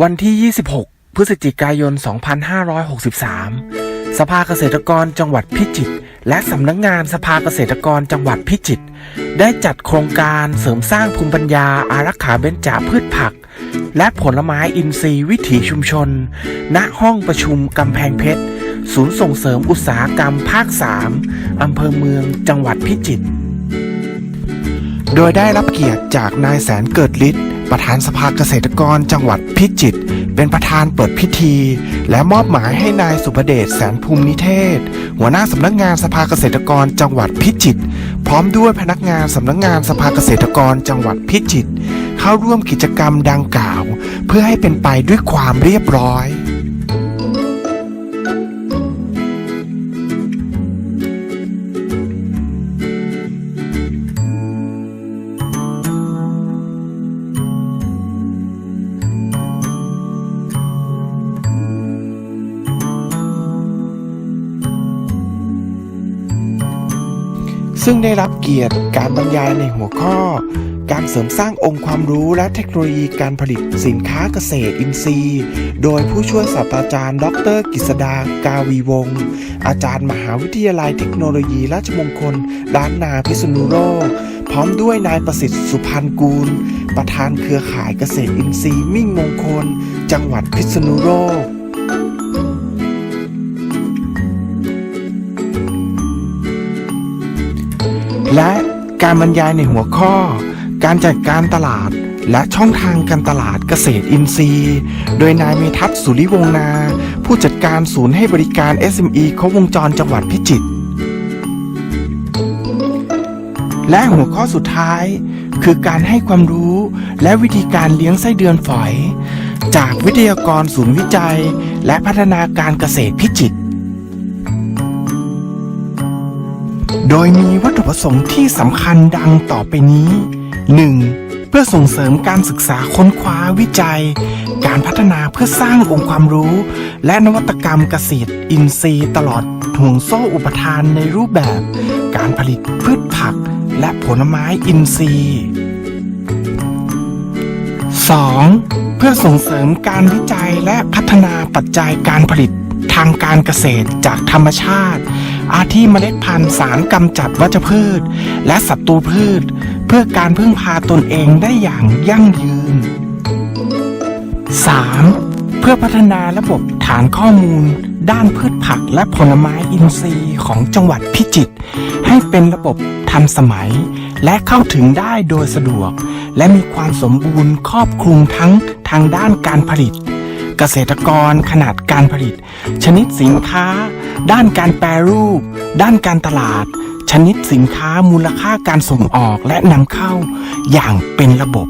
วันที่ 26 พฤศจิกายน 2563 สภาเกษตรกรจังหวัดพิจิตรและสำนักงงานสภาเกษตรกรจังหวัดพิจิตรได้จัดโครงการเสริมสร้างภูมิปัญญาอารักขาเบญจาพืชผัก และผลไม้อินทรีย์วิถีชุมชน ณห้องประชุมกำแพงเพชร ศูนย์ส่งเสริมอุตสาหกรรมภาค 3 อำเภอเมืองจังหวัดพิจิตรโดยได้รับเกียรติจากนายแสนเกิดฤทธิ์ ประธานสภาเกษตรกรจังหวัดพิจิตรเป็นประธานเปิดพิธี และมอบหมายให้นายสุภเดชแสนภูมินิเทศ หัวหน้าสำนักงานสภาเกษตรกรจังหวัดพิจิตรพร้อมด้วยพนักงานสำนักงานสภาเกษตรกรจังหวัดพิจิตรเข้าร่วมกิจกรรมดังกล่าว เพื่อให้เป็นไปด้วยความเรียบร้อย ซึ่งได้รับเกียรติการบรรยายในหัวข้อ การเสริมสร้างองค์ความรู้และเทคโนโลยีการผลิตสินค้าเกษตรอินทรีย์ โดยผู้ช่วยศาสตราจารย์ ดร กฤษดากาวีวงศ์อาจารย์มหาวิทยาลัยเทคโนโลยีราชมงคลล้านนาพิษณุโลกพร้อมด้วยนายประสิทธิ์สุพันกูล ประธานเครือข่ายเกษตรอินทรีย์มิ่งมงคล จังหวัดพิษณุโลก และการบรรยายในหัวข้อ การจัดการตลาด และช่องทางการตลาดเกษตรอินทรีย์ โดยนายเมทัศสุริวงศนา ผู้จัดการศูนย์ให้บริการ SME ครบวงจรจังหวัดพิจิตรและหัวข้อสุดท้าย คือการให้ความรู้และวิธีการเลี้ยงไส้เดือนฝอย จากวิทยากรศูนย์วิจัย และพัฒนาการเกษตรพิจิตร โดยมีวัตถุประสงค์ที่สำคัญดังต่อไปนี้ 1. เพื่อส่งเสริมการศึกษาค้นคว้าวิจัย การพัฒนาเพื่อสร้างองค์ความรู้ และนวัตกรรมเกษตรอินทรีย์ตลอดห่วงโซ่อุปทานในรูปแบบ การผลิตพืชผัก และผลไม้อินทรีย์ 2. เพื่อส่งเสริมการวิจัยและพัฒนาปัจจัยการผลิตทางการเกษตรจากธรรมชาติ อาทิเมล็ดพันธุ์สารกำจัดวัชพืช และศัตรูพืช เพื่อการพึ่งพาตนเองได้อย่างยั่งยืน 3. เพื่อพัฒนาระบบฐานข้อมูล ด้านพืชผักและผลไม้อินทรีย์ของจังหวัดพิจิตรให้เป็นระบบทันสมัย และเข้าถึงได้โดยสะดวก และมีความสมบูรณ์ครอบคลุมทั้งทางด้านการผลิต เกษตรกรขนาดการผลิต ชนิดสินค้า ด้านการแปรรูป ด้านการตลาด ชนิดสินค้ามูลค่าการส่งออกและนำเข้า อย่างเป็นระบบ